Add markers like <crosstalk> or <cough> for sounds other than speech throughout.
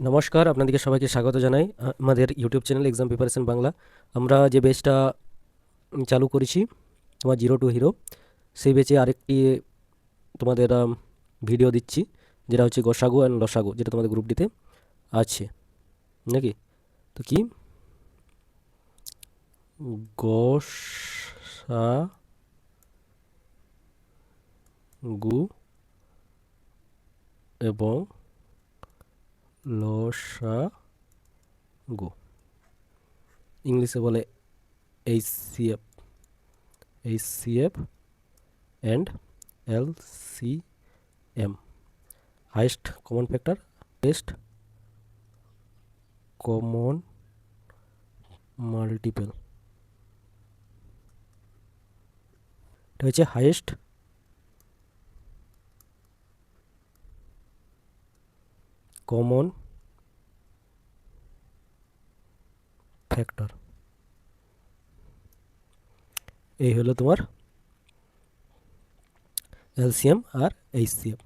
নমস্কার, আপনাদেরকে সবাইকে স্বাগত জানাই। আমাদের YouTube channel exam preparation Bangla আমরা যে বেচটা চালু করেছি, তোমার জিরো টু হিরো সেই বেচে আরেকটি, তোমাদের ভিডিও দিচ্ছি, যেটা হচ্ছে গোসাগু অ্যান্ড লসাগু যেটা তোমাদের গ্রুপটিতে আছে। নাকি? তো কি? গোসা গু এবং লসাগু। ইংলিশে বলে H C F. H C F and L C M. Highest common factor best common multiple এটা হচ্ছে হাইয়েস্ট কমন ফ্যাক্টর এই হলো তোমার এলসিএম আর এইচসিএফ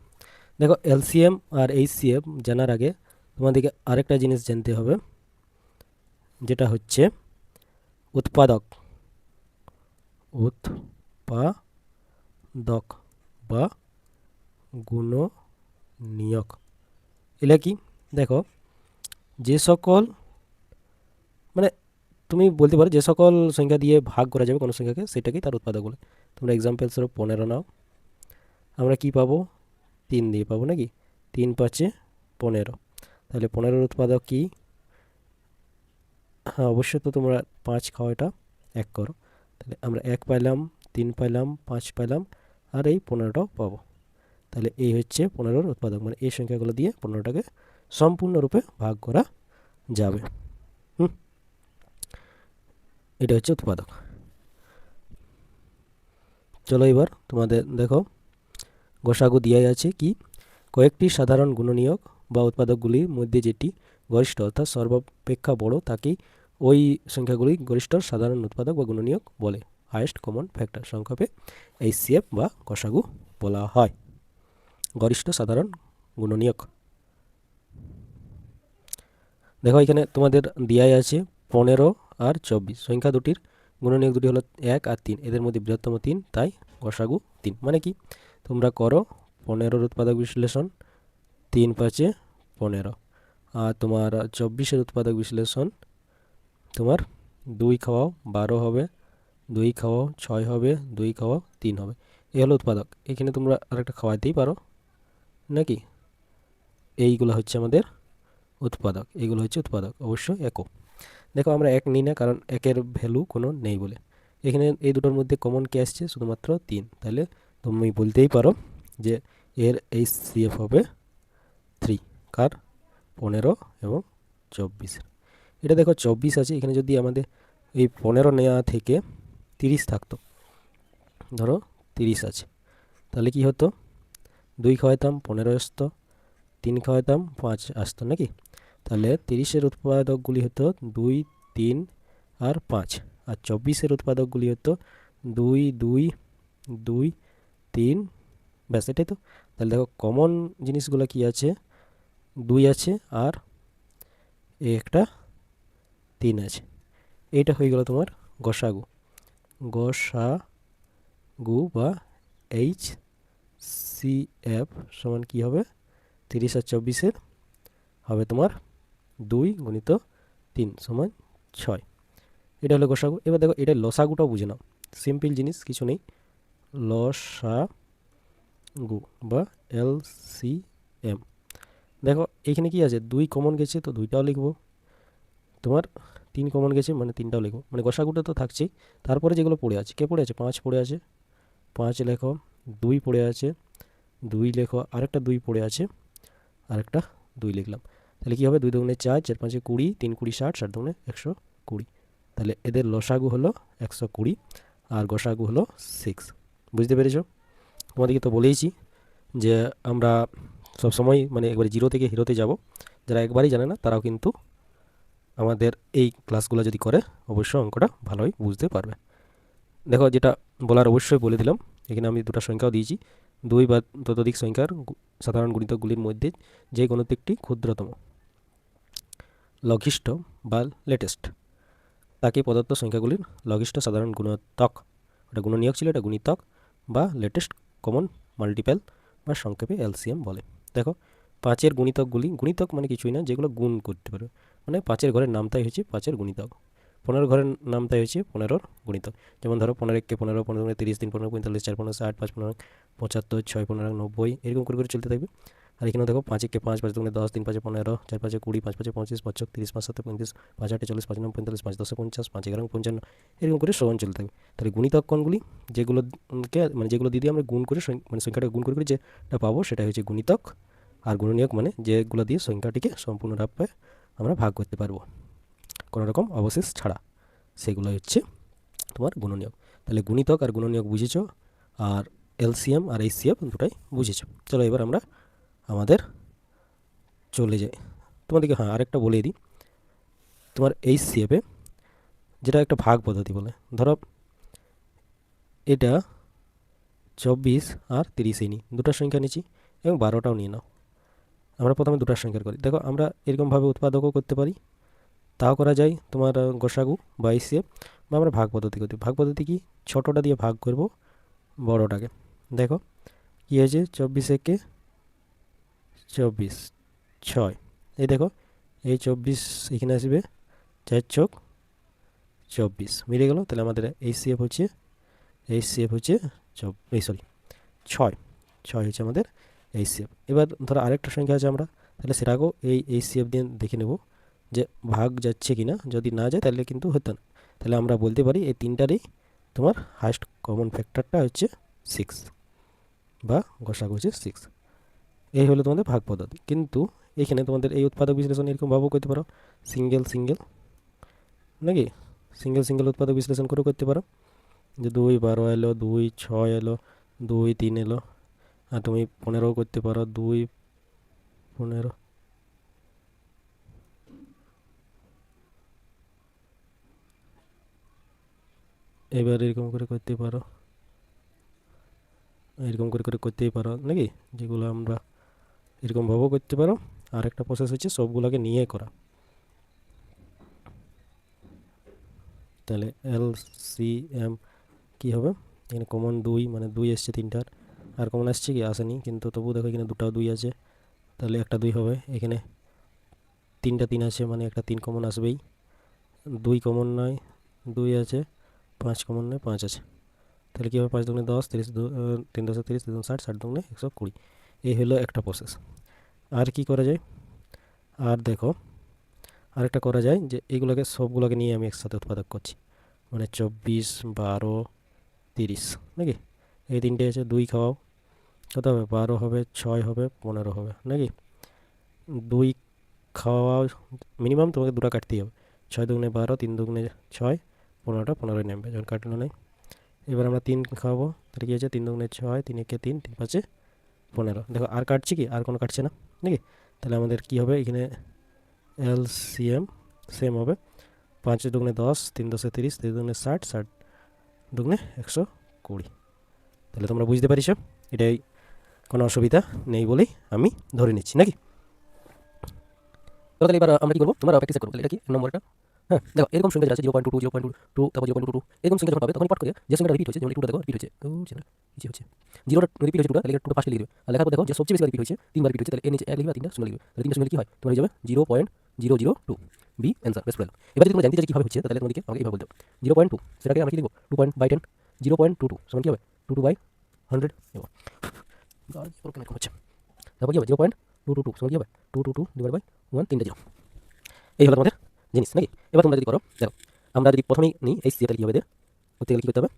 দেখো এলসিএম আর এইচসিএফ জানার আগে তোমাদেরকে আরেকটা জিনিস জানতে হবে, যেটা হচ্ছে উৎপাদক। উৎপাদক বা গুণনীয়ক। এগুলা কি? দেখো, যে সকল মানে তুমি বলতে পারো যে সকল সংখ্যা দিয়ে ভাগ করা যাবে কোনো সংখ্যাকে, সেটাকেই তার উৎপাদক বলে। তোমরা এক্সাম্পল স্বরূপ পনেরো নাও। আমরা কি পাবো? তিন দিয়ে পাবো নাকি? তিন পাঁচে পনেরো। তাহলে পনেরোর উৎপাদক কি? হ্যাঁ অবশ্যই তো তোমরা পাঁচ খাওয়াটা এক করো। তাহলে আমরা এক পাইলাম, তিন পাইলাম, পাঁচ পাইলাম, আর এই পনেরোটাও পাবো। তাহলে এই হচ্ছে পনেরোর উৎপাদক মানে এই সংখ্যাগুলো দিয়ে পনেরোটাকে সম্পূর্ণরূপে ভাগ করা যাবে। হুম? এটা হচ্ছে উৎপাদক। চলো এবার তোমাদের দেখো, গোসাগু দিয়াই আছে কি, কয়েকটি সাধারণ গুণনীয়ক বা উৎপাদকগুলির মধ্যে যেটি গরিষ্ঠ অর্থাৎ সর্বাপেক্ষা বড় তাকেই ওই সংখ্যাগুলি গরিষ্ঠ, সাধারণ উৎপাদক বা গুণনীয়ক বলে। হায়েস্ট কমন ফ্যাক্টর সংক্ষেপে এইচসিএফ বা গোসাগু বলা হয়। গরিষ্ঠ, সাধারণ, গুণনীয়ক। দেখো, এখানে তোমাদের দেয়াই আছে পনেরো আর চব্বিশ। সংখ্যা দুটির গুণনীয়ক দুটি হলো এক আর তিন। এদের মধ্যে বৃহত্তম তিন, তাই গসাগু তিন। মানে কি? তোমরা করো পনেরোর উৎপাদক বিশ্লেষণ, তিন পাঁচে পনেরো। আর তোমার চব্বিশের উৎপাদক বিশ্লেষণ, তোমার দুই খাওয়াও বারো হবে, দুই খাওয়াও ছয় হবে, দুই খাওয়াও তিন হবে। এই হলো উৎপাদক। এখানে তোমরা আরেকটা খাওয়াতেই পারো। নাকি? এইগুলো হচ্ছে আমাদের উৎপাদক এগুলো হচ্ছে উৎপাদক অবশ্যই একও দেখো, আমরা এক নিই না, কারণ একের ভ্যালু কোনো নেই বলে। এখানে এই দুটোর মধ্যে কমন কে আসছে? শুধুমাত্র তিন। তাহলে তুমি বলতেই পারো যে এর এইচ সিএফ হবে থ্রি কার? পনেরো এবং চব্বিশ এটা দেখো, চব্বিশ আছে, এখানে যদি আমাদের এই পনেরো নেওয়া থেকে তিরিশ থাকতো, ধরো তিরিশ আছে, তাহলে কি হতো? দুই খাওয়াইতাম পনেরো আসতো তিন খাওয়াইতাম পাঁচ আসতো, নাকি? তাহলে তিরিশের উৎপাদকগুলি হতো দুই, তিন আর পাঁচ। আর চব্বিশের উৎপাদকগুলি হতো দুই দুই দুই, তিন। ব্যাস, এটাই তো। তাহলে দেখো কমন জিনিসগুলো কি আছে? দুই আছে আর একটা তিন আছে। এইটা হয়ে গেল তোমার গসাগু। গসাগু বা এইচ সি এফ সমান কী হবে? তিরিশ আর চব্বিশের হবে তোমার দুই গণিত তিন সমান ছয়। এটা হলো গোসাগু। এবার দেখো, এটা লসাগুটাও বুঝে নাও। সিম্পল জিনিস, কিছু নেই। লসাগু বা এল সি এম দেখো, এখানে কি আছে? দুই কমন গেছে, তো দুইটাও লিখব। তোমার তিন কমন গেছে মানে তিনটাও লিখব। মানে গোসাগুটা তো থাকছেই। তারপরে যেগুলো পড়ে আছে, কে পড়ে আছে? পাঁচ পড়ে আছে। পাঁচ লেখো। দুই পড়ে আছে, দুই লেখো, আরেকটা দুই পড়ে আছে, আরেকটা দুই লিখলাম। তাহলে কী হবে? দুই দুগুণে চার চার পাঁচে কুড়ি, তিন কুড়ি ষাট ষাট দুগুণে একশো কুড়ি। তাহলে এদের লসাগু হলো একশো কুড়ি আর গোসাগু হলো সিক্স বুঝতে পেরেছ? তোমাদেরকে তো বলেইছি যে আমরা সবসময় মানে একবারে জিরো থেকে হিরোতে যাব। যারা একবারই জানে না, তারাও কিন্তু আমাদের এই ক্লাসগুলো যদি করে, অবশ্যই অঙ্কটা ভালোই বুঝতে পারবে। দেখো যেটা বলার অবশ্যই বলে দিলাম। এখানে আমি দুটো সংখ্যাও দিয়েছি। দুই বা ততোধিক সংখ্যার সাধারণ গুণিতকগুলির মধ্যে যে কোনো একটি ক্ষুদ্রতম। লঘিষ্ঠ বা লেটেস্ট তাকে প্রদত্ত সংখ্যাগুলির লঘিষ্ঠ সাধারণ গুণিতক। ওটা গুণনীয়ক ছিল, এটা গুণিতক বা লেটেস্ট কমন মাল্টিপ্যাল বা সংক্ষেপে এলসিএম বলে। দেখো, পাঁচের গুণিতকগুলি, গুণিতক মানে কিছুই না, যেগুলো গুণ করতে পারবে মানে পাঁচের ঘরের নামটাই হচ্ছে পাঁচের গুণিতক। পনেরো ঘরের নামটাই হয়েছে পনেরোর গুণিতক। যেমন ধরো পনেরো একে পনেরো পনেরো তিরিশ, তিন পনেরো, পঁয়তাল্লিশ, চার পনেরো ষাট পাঁচ পনেরো, পঁচাত্তর, ছয় পনেরো, নব্বই, এরকম করে করে চলতে থাকবে। আর এখানে দেখো পাঁচ একে পাঁচ পাঁচ দুগুণে দশ, তিন পাঁচে পনেরো, চার পাঁচে কুড়ি, পাঁচ পাঁচে পঁচিশ, পাঁচ ছক তিরিশ, পাঁচ সাথে পঁয়ত্রিশ পাঁচ আটে চল্লিশ, পাঁচ নয়, পঁয়তাল্লিশ, পাঁচ দশে পঞ্চাশ, পাঁচ এগারো, পঞ্চান্ন, এরকম করে সমান চলতে থাকবে। তাহলে গুণিতক কোনগুলি? যেগুলোকে মানে যেগুলো দিয়ে দিয়ে আমরা গুণ করে মানে সংখ্যাটা গুণ করে করে যেটা পাবো সেটা হচ্ছে গুণিতক। আর গুণনীয়ক মানে যেগুলো দিয়ে সংখ্যাটিকে সম্পূর্ণরূপে আমরা ভাগ করতে পারব। কোনো রকম অবশেষ ছাড়া। সেগুলো হচ্ছে তোমার গুণনীয়ক। তাহলে গুণিতক আর গুণনীয়ক বুঝেছ, আর এলসিএম আর এইচসিএফ দুটাই বুঝেছ। চলো এবার আমরা আমাদের চলে যাই। তোমাদেরকে হ্যাঁ আরেকটা বলে দিই। তোমার এইচসিএফে যেটা একটা ভাগ পদ্ধতি বলে, ধরো এটা চব্বিশ আর তিরিশে নিই দুটো সংখ্যা নিচ্ছি এবং বারোটাও নিয়ে নাও। আমরা প্রথমে দুটার সংখ্যার করি। দেখো আমরা এরকমভাবে উৎপাদকও করতে পারি তাও করা যায় তোমার গোসাগু বা এসিএফ বা আমরা ভাগ পদ্ধতি করতে, ভাগ পদ্ধতি কি? ছোটোটা দিয়ে ভাগ করব বড়টাকে। দেখো, কী হয়েছে? চব্বিশ একে চব্বিশ, ছয়। এই দেখো, এই চব্বিশ এখানে আসবে, চার চোখ, চব্বিশ। মিলে গেল? তাহলে আমাদের এইচসিএফ হচ্ছে এইচসিএফ হচ্ছে চব, এই সরি ছয়। ছয় হচ্ছে আমাদের এইচসিএফ এবার ধরো আরেকটা সংখ্যা আছে আমরা, তাহলে সেটাকেও এই এইচসিএফ দিয়ে দেখে নেব। যে ভাগ যাচ্ছে কি না যদি না যায় তাহলে কিন্তু হতো না। তাহলে আমরা বলতে পারি এই তিনটারই তোমার হাইস্ট কমন ফ্যাক্টরটা হচ্ছে সিক্স বা গোসাগু সিক্স এই হলো তোমাদের ভাগ পদ্ধতি। কিন্তু এখানে তোমাদের এই উৎপাদক বিশ্লেষণ এরকমভাবেও করতে পারো। সিঙ্গেল সিঙ্গেল নাকি? সিঙ্গেল সিঙ্গেল উৎপাদক বিশ্লেষণ করেও করতে পারো। যে দুই বারো এলো, দুই ছয় এলো, দুই তিন এলো, আর তুমি পনেরোও করতে পারো, দুই পনেরো। এবার এরকম করে করতে পারো। এরকম করে করে করতেই পারো নাকি? যেগুলো আমরা এরকমভাবেও করতে পারো। আর একটা প্রসেস হচ্ছে সবগুলোকে নিয়ে করা। তাহলে এল সি এম কী হবে? এখানে কমন দুই মানে দুই এসছে তিনটার। আর কমন আসছে কি? আসেনি। কিন্তু তবু দেখো এখানে দুটাও দুই আছে। তাহলে একটা দুই হবে। এখানে তিনটা তিন আছে মানে একটা তিন কমন আসবেই। দুই কমন নয়, দুই আছে। পাঁচ কমন নয়, পাঁচ আছে। তাহলে কী হবে পাঁচ দুগুণে দশ, তিরিশ দু তিন দশে, তিরিশ তিন ষাট ষাট দুগুণে একশো কুড়ি। এই হলো একটা প্রসেস আর কি করা যায়? আর দেখো, আরেকটা করা যায় যে এগুলোকে সবগুলোকে নিয়ে আমি একসাথে উৎপাদক করছি। মানে চব্বিশ, বারো, তিরিশ, নাকি? এই তিনটে আছে, দুই খাওয়াও। কত হবে? বারো হবে, ছয় হবে, পনেরো হবে, নাকি? দুই খাওয়াও, মিনিমাম তোমাকে দুটো কাটতেই হবে। ছয় দুগুণে বারো, তিন দুগুণে ছয় পনেরোটা, পনেরোই নেমবে, যখন কাটলো নেই এবার আমরা তিন খাওয়াবো, তাহলে কী আছে তিন দুগুণে ছয়, তিন একে তিন তিন পাঁচে পনেরো। দেখো, আর কাটছে কি? আর কোনো কাটছে না, নাকি? তাহলে আমাদের কী হবে? এখানে এলসিএম সেম হবে। পাঁচ দুগুণে দশ, তিন দশে তিরিশ, তিন দুগুণে ষাট ষাট দুগুণে একশো কুড়ি। তাহলে তোমরা বুঝতে পারিস এটাই কোনো অসুবিধা নেই বলেই আমি ধরে নিচ্ছি, নাকি? তাহলে এবার আমরা কি করব? তোমরা প্র্যাকটিস করব তাহলে এটা কি? নম্বরটা? হ্যাঁ <laughs> দেখো, এরকম সংখ্যা আছে zero point two zero point two তারপর জিরো পয়েন্ট টু এরকম সংখ্যা যখন পাবে তখন পাঠ করে যে সংখ্যাটা রিপিট হচ্ছে যেমন টুটা দেখো রিপিট হচ্ছে ও সেটা হচ্ছে। জিরোটা রিপিট হচ্ছে টুটা তাহলে টুটা লিখবে আর লেখার পর দেখো, যে সবচেয়ে বেশি রিপিট হচ্ছে তিনবার রিপিট হচ্ছে তাহলে নিচে এক লিখবে তিনটা শূন্য লিখবে। তাহলে তিনটা শূন্য কি হয়? তোমার হয়ে যাবে zero point zero zero two B answer বেস্ট এবার যদি তোমরা জানতে চাই কীভাবে হচ্ছে, তাহলে তোমাদেরকে আমাকে এইভাবে বলতে জিরো পয়েন্ট টু সেটাকে আমরা কি লিখব? Two point by ten zero point two two সমান কী হবে? টু টু বাই হান্ড্রেড হচ্ছে? তারপর কী হবে? Zero point two two two সমান কী হবে? Two two two divide by one তিনটে জিরো এই হলো তোমাদের জিনিস নাকি? এবার তোমরা যদি করো, দেখো, আমরা যদি প্রথমেই নিই এই সিএটা কী হবে এদের করতে গেলে কী করতে হবে?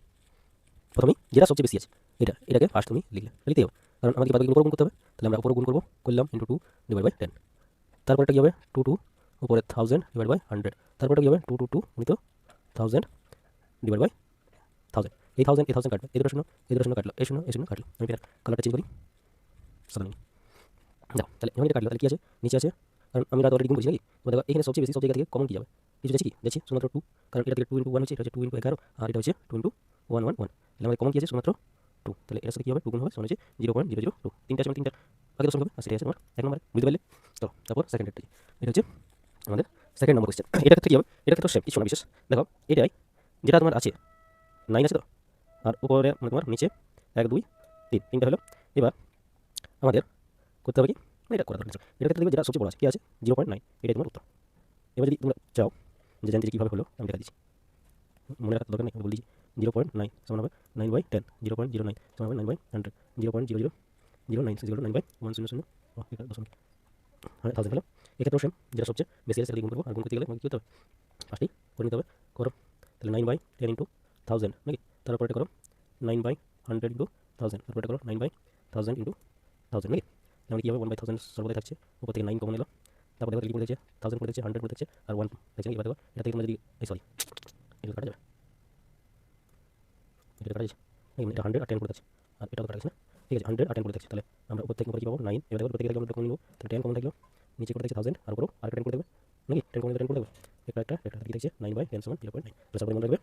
প্রথমেই যেটা সবচেয়ে বেশি আছে, এটা, এটাকে ফার্স্ট তুমি লিখলে লিখতে হবে। কারণ আমাকে বাদগুলো উপর গুণ করতে হবে, তাহলে আমরা উপরে গুণ করব, করলাম into two divide by ten তারপরটা কী হবে? টু টু উপরে থাউজেন্ড ডিভাইড বাই হান্ড্রেড তারপরটা কী হবে? টু টু টু গুণিত থাউজেন্ড ডিভাইড বাই থাউজেন্ড এই থাউজেন্ড এই থাউজেন্ড কাটবে এই দুটো শূন্য, এই দুটো কাটলো, এই শূন্য এই শূন্য কাটলো। আমি কালারটা চেঞ্জ করি। নিই। দাও তাহলে এটা কাটলো, তাহলে কী আছে? নিচে আছে কারণ আমি রাত অলরেডি করছি নাকি? দেখো, এখানে সবচেয়ে বেশি সব জায়গা থেকে কমন কী যাবে? কিছু যাচ্ছে যাচ্ছে, শুধুমাত্র টু কারণ এটা থেকে টু ইন্টু ওয়ান হচ্ছে, এটা হচ্ছে টু ইন্টু এগারো, আর এটা হচ্ছে two into one one one তাহলে আমাদের কমন কী আছে? শুধুমাত্র টু তাহলে এর সাথে কী হবে? টু গুণ হবে, সমান হচ্ছে zero point zero zero two তিনটা আছে মানে তিনটার আগে দশ হবে, আর আছে এক নম্বর বুঝতে পারলে? তো তারপর সেকেন্ড এটা হচ্ছে আমাদের সেকেন্ড নম্বর কোয়েশ্চেন এটা ক্ষেত্রে কী হবে? এটা ক্ষেত্রে সেম কিছু না বিশেষ দেখো, এটাই যেটা তোমার আছে নাইন আছে তো? আর উপরে মানে তোমার নিচে এক, দুই, তিন। তিনটা হলো, এবার আমাদের করতে হবে কি? এটা করা দরকার এটা ক্ষেত্রে যেটা সবচেয়ে বড় আছে। কি আছে জিরো পয়েন্ট নাইন। এটাই তোমার উত্তর। এবার যদি তোমরা চাও যে জানতে কীভাবে হলো, আমি দেখা দিচ্ছি। মনে রাখার দরকার নেই, আমি বলে জিরো পয়েন্ট নাইন সমান হবে nine by ten. Zero point zero nine সমান হবে nine by hundred. Zero point zero zero. Zero nine zero nine by one শূন্য শূন্য। দশমিক। হ্যাঁ থাউজেন্ড হলো এক্ষেত্রেও সেম যেটা সবচেয়ে বেশি আছে সেটা করব। আর গুণ করতে গেলে আমাকে কী হতে হবে? ফার্স্টেই করে নিতে হবে করো তাহলে nine by ten into thousand নাকি? তারপর এটা করো nine by hundred into thousand তারপর এটা করো nine by thousand into thousand নাকি? তাহলে কী হবে ওয়ান বাই থাউজেন্ড সর্বদাই থাকছে, উপর থেকে নাইন কমন এলো। তারপর দেখো করে দেখছে থাউজেন্ড করে দেখছে হান্ড্রেড করে দেখছে আর ওয়ান দেখছে এবার দেখো, এটা থেকে তোমরা যদি, এই সরি এটা কাটা যাবে। এটা কাটা যাচ্ছে। এটা হান্ড্রেড আর টেন করে দেখছে আর এটাও কাটা গেছে না? ঠিক আছে হান্ড্রেড আর টেন করে দেখছে তাহলে আমরা উপর থেকে উপরে কী পাবো? নাইন এবার দেখো, উপর থেকে আমরা কমন নিবো। তাহলে টেন কমন থাকল। নিচে করে দেখছে থাউজেন্ড আর উপরও আর টেন করে দেবে নাকি? টেন কমন টেন করে দেবে একটা একটা একটা কি দেখছে নাইন বাই টেন সমান জিরো পয়েন্ট নাইন লসাগু মনে রাখবে।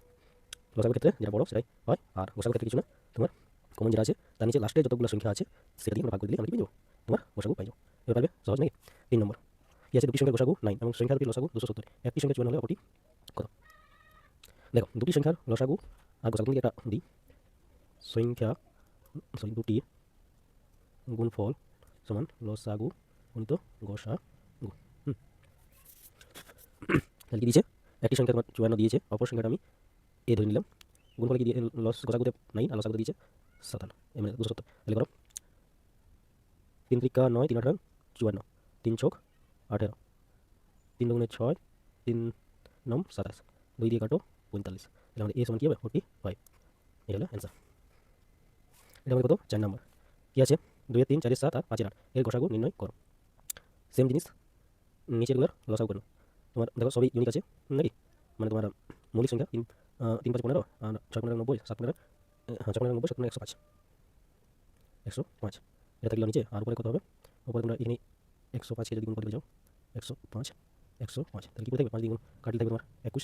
লসাগুর ক্ষেত্রে যেটা বড়, সেটাই হয়। আর গোসাগুর ক্ষেত্রে কিছু না। তোমার কমন যেটা আছে তার নিচে লাস্টে যতগুলো সংখ্যা আছে, সেটা দিয়ে আমরা ভাগ করে দিলে আমরা কি পেয়ে তোমার গোসাগু পাই যাব এবার পারবে সহজ নাকি তিন নম্বর। কি আছে? দুটি সংখ্যার গোসাগু নাইন এবং সংখ্যা দুটি লসাগু, দুশো সত্তর। একটি সংখ্যা চুয়ান্ন হলে অপরটি কত? দেখো, দুটি সংখ্যার লসাগু আর গোসাগু একটা দিই সংখ্যা সরি দুটি গুণফল সমান লসাগু গুণিত গোসাগু। হুম। তাহলে কি দিয়েছে? একটি সংখ্যা তোমার চুয়ান্ন দিয়েছে, অপর সংখ্যাটা আমি এ ধরে নিলাম। গুণফলে কি দিয়ে লস গোসাগুতে নাইন আর লসাগুতে দিয়েছে? সাতান্ন। এ মানে দুশো সত্তর। তাহলে করো। তিন ত্রিকা নয়, তিন আঠারো, চুয়ান্ন। তিন চোখ, আঠেরো। তিন দুগুণে ছয়, তিন নম সাতাশ। দুই দিয়ে কাটো, পঁয়তাল্লিশ। তাহলে আমাদের এ সমান কী হবে? ফোর্টি ফাইভ এই হলো অ্যান্সার এটা আমাদের কত? চার নম্বর। কী আছে? দুই তিন, চারের সাত আর পাঁচের আট। এর গোসাগু নির্ণয় করো। সেম জিনিস নিচেরগুলোর লসাগু করো। তোমার দেখো সবই ইউনিক আছে, নাকি? মানে তোমার মৌলিক সংখ্যা তিন তিন পাঁচ পনেরো, আর ছয় পনেরো, নব্বই, সাত পনেরো হ্যাঁ ছয় পনেরো নব্বই, সাত একশো পাঁচ। একশো পাঁচ। এটা থাকলে নিচে আর উপরে কত হবে? উপরে তোমরা এখানে একশো পাঁচকে যদি গুণ করে যাও। একশো পাঁচ একশো পাঁচ। তাহলে কী করে থাকবে? পাঁচ দিয়ে গুণ কাটলে থাকবে তোমার একুশ।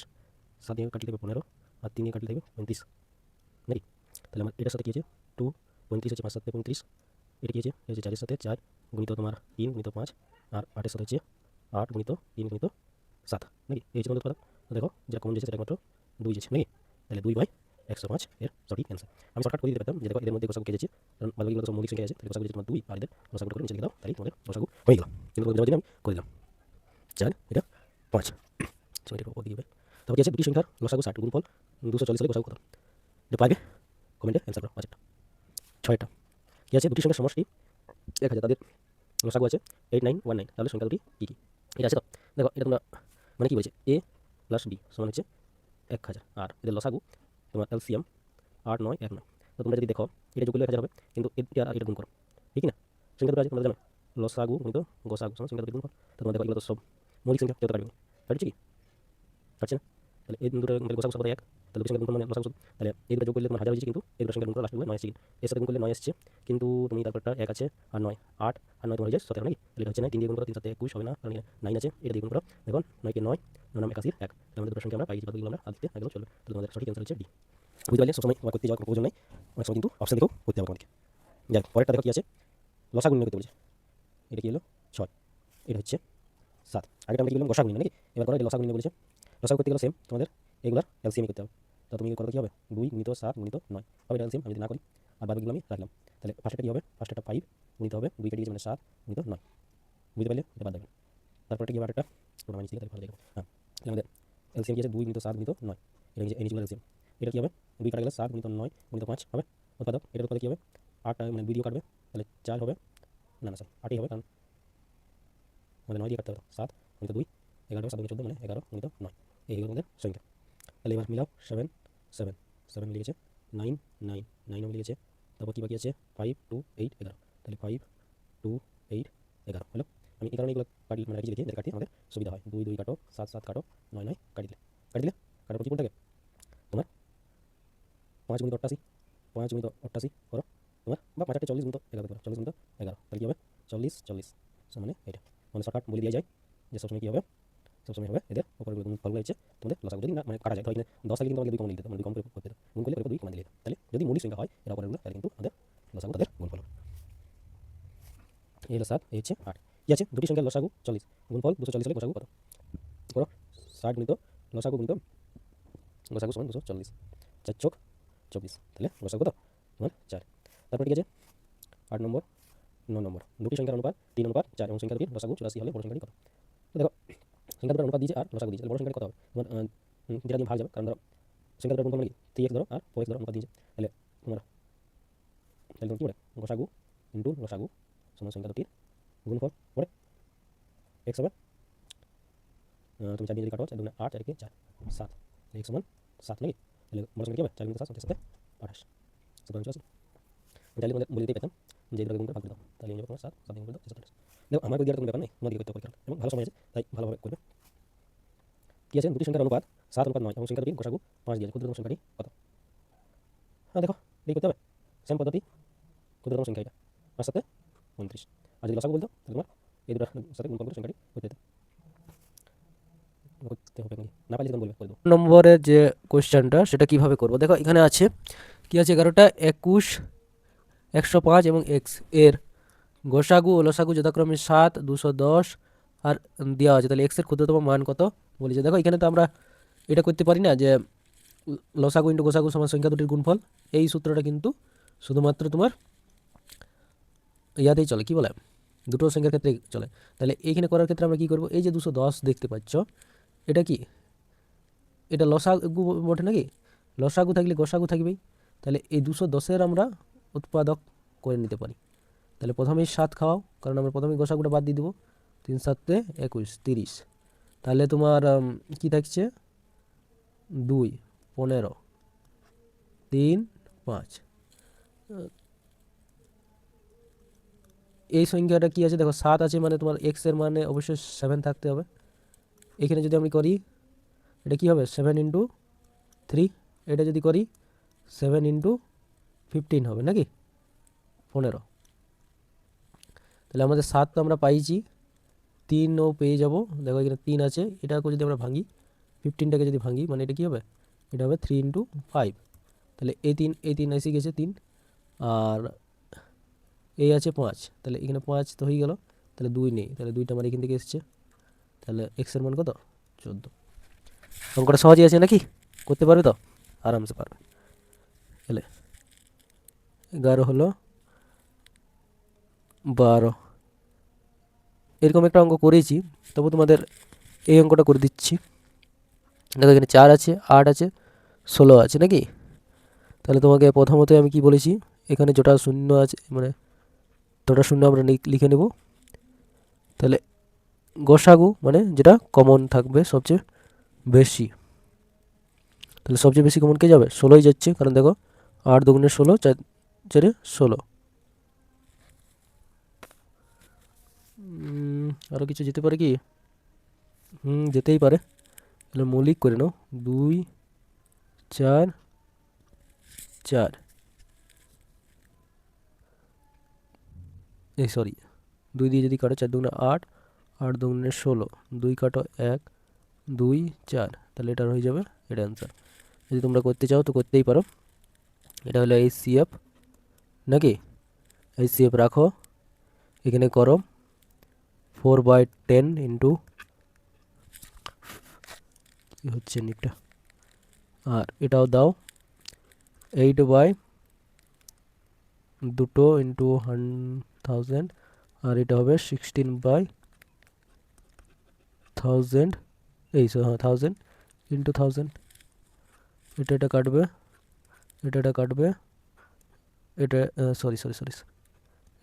সাত দিয়ে কাটলে থাকবে পনেরো। আর তিন দিয়ে কাটলে থাকবে পঁয়ত্রিশ। নাকি? তাহলে আমার এটার সাথে কী আছে? টু পঁয়ত্রিশ হচ্ছে পাঁচ সাথে পঁয়ত্রিশ। এটা কী আছে? হচ্ছে চারের সাথে চার গুণিত তোমার তিন গুণিত পাঁচ। আর আটের সাথে হচ্ছে আট গুণিত তিন গুণিত সাত। নাকি? এই হচ্ছে তোমাদের উৎপাদন। দেখো যেটা কমন যেছে সেটা একমাত্র দুই যেছে নাকি? তাহলে দুই বাই একশো পাঁচ, এর সঠিক অ্যান্সার আমি শর্টকাট করে দিতে পারতাম যে দেখো এদের মধ্যে গোসাগু কেটেছে কারণ বাকিগুলো তো মৌলিক সংখ্যা আছে গোসাগু যেটা তোমার দুই আর এদের গোসাগু করে নিচে লিখে দাও, তাহলে তোমাদের গোসাগু হয়ে গেল। কিন্তু দেওয়ার জন্য আমি করে দিলাম। চার, এটা পাঁচ। চলো এটা ওদিকে হবে তারপর কি আছে? দুটি সংখ্যার লসাগু ষাট গুণফল, দুশো চল্লিশ হলে গোসাগু কত? এটা পারবে? কমেন্টে অ্যান্সার করো পাঁচটা ছয়টা কি আছে? দুটি সংখ্যার সমষ্টি, এক হাজার, তাদের লসাগু আছে এইট নাইন ওয়ান নাইন তাহলে সংখ্যা দুটি কী কী? এটা আছে তো? দেখো, এটা তোমরা মানে কি বলছে? এ প্লাস বি সমান হচ্ছে এক হাজার। আর এদের লসাগু তোমার এলসিএম আট নয় এক নয়। তো তোমরা যদি দেখো, এটা যোগ করলে হাজার হবে, কিন্তু এটা আর এটা গুণ করো। ঠিক না? সংখ্যা দুটো আছে তোমরা জানো। লসাগু গুণিত গোসাগু সংখ্যা দুটো গুণ করো। তো তোমরা দেখো এগুলো তো সব মৌলিক সংখ্যা যেতে পারবে। কাটছে কি? না? তাহলে এই দুটো মানে গোসাগু সবাই এক। তাহলে দুটো গুণ মানে লসাগু সব তাহলে এই দুটো যোগ করলে তোমার হাজার হয়েছে কিন্তু এই দুটো সংখ্যা গুণ লাস্ট নয় আসছে এর সাথে গুণ করলে নয় আসছে কিন্তু তুমি তারপরটা এক আছে আর নয় আট, আর নয় তোমার হয়ে সতেরো নাকি? তাহলে হচ্ছে না তিন দিয়ে গুণ করো তিন সাথে একুশ হবে না কারণ নাইন আছে। এটা দিয়ে গুণ করো। দেখুন নয়কে নয় নয় নাম একাশির এক। আমাদের দুটো সংখ্যা আমরা পাই বাকিগুলো আমরা আদিতে একদম চলবে তাহলে তোমাদের সঠিক অ্যান্সার হচ্ছে ডি বুঝতে পারলে সবসময় তোমার করতে যাওয়ার প্রয়োজন নেই। অনেক সময় কিন্তু অপশন দিকেও করতে হবে তোমাকে। যাই পরেরটা দেখো কি আছে। লসাগু নির্ণয় করতে বলছে। এটা কি হলো? ছয়। এটা হচ্ছে সাত। আগেটা আমরা কি বললাম? গোসাগু নির্ণয় নাকি? এবার করো এটা লসাগু নির্ণয় বলেছে। লসাগু করতে গেলে সেম তোমাদের এগুলার এলসিএম করতে হবে। তো তুমি করো কী হবে? দুই গুণিত সাত গুণিত নয়। হবে এটা এলসিএম আমি যদি না করি, আর বাকিগুলো আমি, রাখলাম। তাহলে ফার্স্টটা কী হবে? ফার্স্টটা ফাইভ গুণিত হবে, দুই কেটে মানে সাত গুণিত নয়। বুঝতে পারলে? এটা বাদ দেবেন। তারপরটা কি হবে? আরেকটা ওটা আমি ভালো দেখো হ্যাঁ আমাদের এলসিএম কি আছে? দুই গুণিত সাত গুণিত নয়। এটা নিচে এলসিএম এটা কী হবে? দুই কাটা গেলে সাত গুণিত নয় গুণিত পাঁচ হবে। উৎপাদক এটার উৎপাদক কী হবে? আট মানে দুই দিয়ে কাটবে। তাহলে চার হবে। না না স্যার আটই হবে কারণ আমাদের নয় দিয়ে কাটতে হবে। সাত গুণিত দুই, এগারো, সাত গুণিত চোদ্দ মানে এগারো গুণিত নয়। এই আমাদের সংখ্যা। তাহলে এবার মিলাও সেভেন সেভেন সেভেন লিখেছে নাইন নাইন নাইন লিখেছে, তারপর কী বাকি আছে? ফাইভ টু এইট এগারো। তাহলে ফাইভ টু এইট এগারো, হলো? আমি এই কারণে এগুলো কাটি মানে রেখেছি দেখি কাটি আমাদের সুবিধা হয়। দুই দুই কাটো, সাত সাত কাটো, নয় নয়, কাটি দিলে। কাটি দিলে? পর কি কোনটাকে তোমার পাঁচ গুণিত অট্টাশি, পাঁচ গুণিত অট্টাশি করো। তোমার, বা পাঁচ আটটা চল্লিশ গুণিত এগারো করো, চল্লিশ গুণিত এগারো। তাহলে কী হবে? চল্লিশ চল্লিশ। মানে এটা মানে শর্টকাট বলে দেওয়া যায় যে সবসময় কী হবে? সবসময় হবে। এদের উপরে ফলগুলো হচ্ছে তোমাদের লসাগু যদি না মানে কাটা যায় তাহলে দশ থাকে কিন্তু আমাদের দুই কমন দিতে মানে কম করে করতে গুণ করলে দুই কমন দিলে তাহলে যদি মৌলিক সংখ্যা হয়, এর উপরেগুলো তাহলে কিন্তু আমাদের লসাগু তাদের গুণফল। এই হলো সাত এই হচ্ছে আট। কি আছে, দুটি সংখ্যার লসাগু চল্লিশ। গুণফল দুশো চল্লিশ হলে লসাগু কত? করো ষাট গুণিত, লসাগু গুণিত, লসাগু সমান দুশো চল্লিশ। চার চোখ, চব্বিশ। তাহলে লসাগু কত? তোমার চার। তারপর ঠিক আছে, আট নম্বর, ন নম্বর। দুটি সংখ্যার অনুপাত, তিন অনুপাত, চার। এবং সংখ্যা দুটির লসাগু চুরাশি হলে বড় সংখ্যাটি কত? দেখো সংখ্যা দুটোর অনুপাত দিয়েছে আর লসাগু দিয়েছে তাহলে বড় সংখ্যাটি কত হবে তোমার আহ, উম, যেটা দিয়ে ভাগ যাবে কারণ ধরো সংখ্যা দুটোর গুণফল নাকি থ্রি এক্স ধরো আর ফোর এক্স ধরো অনুপাত দিয়েছে তাহলে তোমার তাহলে তোমার কী বলে লসাগু ইন্টু লসাগু সমান সংখ্যা দুটির গুণফল পড়ে এক্স হবে আহ, তুমি চার দিয়ে যদি কাটো চার দুগুণে আট চার একে চার সাত এক্স সমান সাত নাকি তাহলে বড় সংখ্যা কী হবে চার গুণিত সাত সাথে সাথে আঠাশ সুতরাং চুরাশি তাহলে তোমাদের বলে দিতেই পেতাম যে দুটো গুণ করে ভাগ করে দাও তাহলে তোমার সাত সাত গুণ দাও দেখো, আমার ব্যাপার নেই তোমার দিকে করতে এবং ভালো সময় আছে, তাই ভালোভাবে করবে। কি আছে? দুটি সংখ্যার অনুপাত, সাত অনুপাত নয়, এবং সংখ্যা দুটি গোসাগু পাঁচ দিয়ে ক্ষুদ্রতম সংখ্যাটি কত? হ্যাঁ দেখো এই করতে হবে। সেম পদ্ধতি, ক্ষুদ্রতম সংখ্যা এটা। সাথে উনত্রিশ। আর যদি লসাগু বলতো, তাহলে তোমার এই দুটোর সাথে গুণ সংখ্যাটি করতে নম্বরের যে কোয়েশ্চেনটা সেটা কীভাবে করব? দেখো, এখানে আছে, কি আছে এগারোটা? একুশ একশো পাঁচ এবং এক্সের। গোসাগু ও লসাগু যথাক্রমে সাত, দুশো দশ আর দেওয়া আছে। তাহলে এক্সের ক্ষুদ্রতম মান কত? বলেছে। দেখো, এখানে তো আমরা এটা করতে পারি না যে লসাগু ইন্টু গোসাগু সমান সংখ্যা দুটির গুণফল। এই সূত্রটা কিন্তু শুধুমাত্র তোমার ইয়াতেই চলে। কি বলে? দুটো সংখ্যার ক্ষেত্রে চলে। তাহলে এইখানে করার ক্ষেত্রে আমরা কি করব? এই যে দুশো দশ দেখতে পাচ্ছ, এটা কি? এটা লসাগু বটে নাকি? লসাগু থাকলে গোসাগু থাকবেই। তাহলে এই দুশো দশের আমরা উৎপাদক করে নিতে পারি। তাহলে প্রথমেই সাত খাওয়াও, কারণ আমরা প্রথমেই গোসাগুটা বাদ দিয়ে দেবো। তিন, সাতে একুশ, তিরিশ। তাহলে তোমার কি থাকছে? দুই, পনেরো, তিন, পাঁচ। এই সংখ্যাটা কি আছে? দেখো, সাত আছে মানে তোমার এক্সের মানে অবশ্যই সেভেন থাকতে হবে। এখানে যদি আমি করি, এটা কি হবে? সেভেন ইন্টু থ্রি এটা যদি করি সেভেন ইন্টু ফিফটিন হবে, নাকি? পনেরো। তাহলে আমাদের সাত তো আমরা পাইছি তিনও পেয়ে যাব। দেখো এখানে তিন আছে, এটাকে যদি আমরা ভাঙি ফিফটিনটাকে যদি ভাঙি মানে এটা কী হবে? এটা হবে থ্রি ইন্টু ফাইভ তাহলে এই তিন এই তিন এসে গেছে তিন, আর এই আছে পাঁচ। তাহলে এখানে পাঁচ তো হয়ে গেল, তাহলে দুই নেই। তাহলে দুইটা আমার এখান থেকে এসছে। তাহলে এক্সের মান কত? চোদ্দ। অঙ্কটা সহজই আছে নাকি? করতে পারবে তো? আরামসে পারবে। তাহলে এগারো হলো বারো। এরকম একটা অঙ্ক করেছি, তবু তোমাদের এই অঙ্কটা করে দিচ্ছি। দেখো এখানে চার আছে, আট আছে, ষোলো আছে নাকি? তাহলে তোমাকে প্রথমত আমি কি বলেছি, এখানে যটা শূন্য আছে মানে তটা শূন্য আমরা লিখে নেব। তাহলে গোসাগু মানে যেটা কমন থাকবে সবচেয়ে বেশি। তাহলে সবচেয়ে বেশি কমন কে যাবে? ষোলোই যাচ্ছে, কারণ দেখো আট দুগুণে ষোলো, চার চারে ষোলো। আরও কিছু যেতে পারে কি? হুম, যেতেই পারে। তাহলে মৌলিক করে নাও। দুই, চার চার। এই সরি দুই দিয়ে যদি কাটো চার দুগুণে আট আট দুগুণে ষোলো। দুই কাটো এক, দুই, চার। তাহলে এটা হয়ে যাবে, এটা অ্যান্সার যদি তোমরা করতে চাও তো করতেই পারো। এটা হলো এইচ সি এফ নাকি? এইচ সি এফ রাখো। এখানে করো। ফোর বাই টেন ইন্টু কী হচ্ছে নিকটা? আর এটাও দাও। এইট বাই দুটো ইন্টু হান থাউজেন্ড আর এটা হবে সিক্সটিন বাই থাউজেন্ড এই হ্যাঁ থাউজেন্ড ইন্টু থাউজেন্ড এটা এটা কাটবে। এটা এটা কাটবে। এটা সরি সরি সরি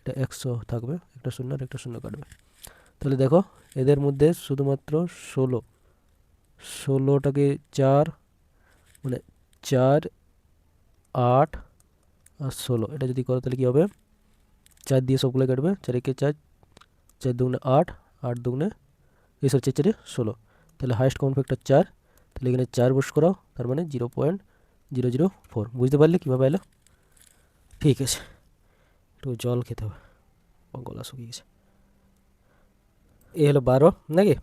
এটা একশো থাকবে, একটা শূন্য আর একটা শূন্য কাটবে। তাহলে দেখো, এদের মধ্যে শুধুমাত্র ষোলো। ষোলোটাকে চার মানে চার, আট আর ষোলো। এটা যদি করো তাহলে কী হবে? চার দিয়ে সবগুলো কাটবে, চার একে চার চার দুগুনে আট আট দুগুনে এই সব চার, চারে ষোলো। তাহলে হাইস্ট কমন ফ্যাক্টর চার, তাহলে এখানে চার বস করাও, তার মানে zero point zero zero four বুঝতে পারলে কীভাবে এলো? ঠিক আছে। একটু জল খেতে হবে। গলা শুকিয়ে গেছে। এ হলো বারো নাকি?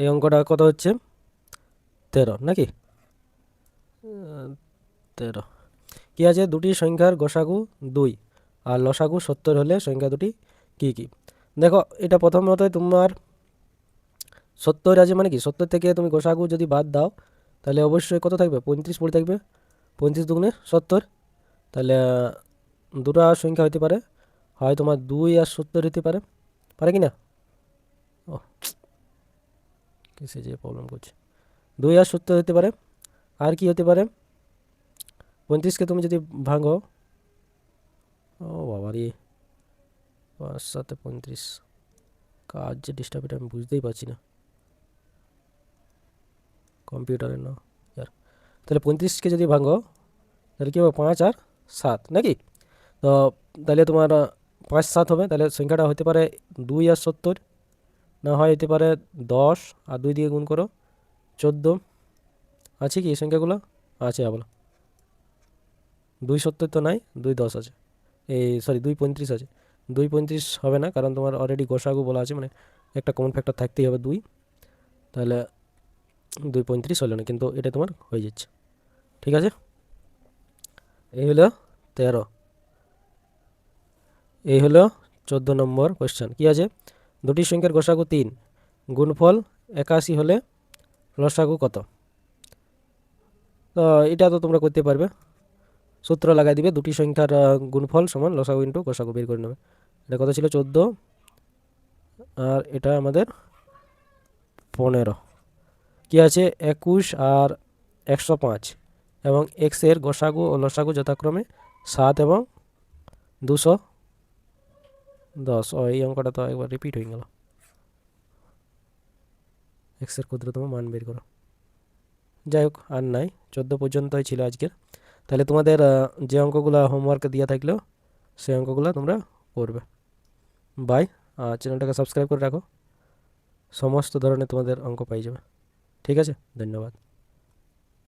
এই অঙ্কটা কত হচ্ছে? তেরো নাকি? তেরো। কী আছে? দুটি সংখ্যার গোসাগু দুই আর লসাগু সত্তর হলে সংখ্যা দুটি কী কী? দেখো, এটা প্রথমত তোমার সত্তর আছে মানে কি? সত্তর থেকে তুমি গোসাগু যদি বাদ দাও, তাহলে অবশ্যই কত থাকবে? পঁয়ত্রিশ পড়ে থাকবে। পঁয়ত্রিশ দুগুণে সত্তর। তাহলে দুটো সংখ্যা হতে পারে। হয় তোমার দুই আর সত্তর হতে পারে। পারে কি না? ও কিসে যে প্রবলেম করছে। দুই আর সত্তর হতে পারে। আর কি হতে পারে? পঁয়ত্রিশকে তুমি যদি ভাঙো, ও বাবা রে পাঁচ সাথে পঁয়ত্রিশ। কাজ যে ডিস্টার্ব এটা আমি বুঝতেই পারছি না। কম্পিউটারের না তাহলে পঁয়ত্রিশকে যদি ভাঙো, তাহলে কী হবে? পাঁচ আর সাত, নাকি? তো তাহলে তোমার পাঁচ সাত হবে। তাহলে সংখ্যাটা হতে পারে দুই আর সত্তর, না হয় হতে পারে দশ আর দুই দিয়ে গুণ করো, চোদ্দ। আছে কি এই সংখ্যাগুলো? আছে আবার। দুই সত্তর তো নাই, দুই দশ আছে। এই সরি দুই পঁয়ত্রিশ আছে। দুই পঁয়ত্রিশ হবে না, কারণ তোমার অলরেডি গোসাগু বলা আছে মানে একটা কমন ফ্যাক্টর থাকতেই হবে দুই। তাহলে দুই পঁয়ত্রিশ হলো না, কিন্তু এটা তোমার হয়ে যাচ্ছে। ঠিক আছে? এই হলো তেরো। এই হলো চোদ্দ নম্বর কোয়েশ্চেন কী আছে? দুটি সংখ্যার গোসাগু তিন। গুণফল একাশি হলে লসাগু কত? তো এটা তো তোমরা করতে পারবে। সূত্র লাগাই দিবে, দুটি সংখ্যার গুণফল সমান লসাগু ইন্টু গোসাগু বের করে নেবে। এটা কত ছিল? চোদ্দ। আর এটা আমাদের পনেরো। কী আছে? একুশ আর একশো পাঁচ। এবং এক্সের গোসাগু ও লসাগু যথাক্রমে সাত এবং দুশো দশ। ও এই অঙ্কটা তো একবার রিপিট হয়ে গেল। এক্সের ক্ষুদ্রতম মান বের করো। যাই হোক, আর নাই। চোদ্দ পর্যন্তই ছিল আজকের। তাহলে তোমাদের যে অঙ্কগুলো হোমওয়ার্ক দেওয়া থাকল সেই অঙ্কগুলো তোমরা করবে। বাই চ্যানেলটাকে সাবস্ক্রাইব করে রাখো। সমস্ত ধরনের তোমাদের অঙ্ক পাই যাবে। ঠিক আছে? ধন্যবাদ।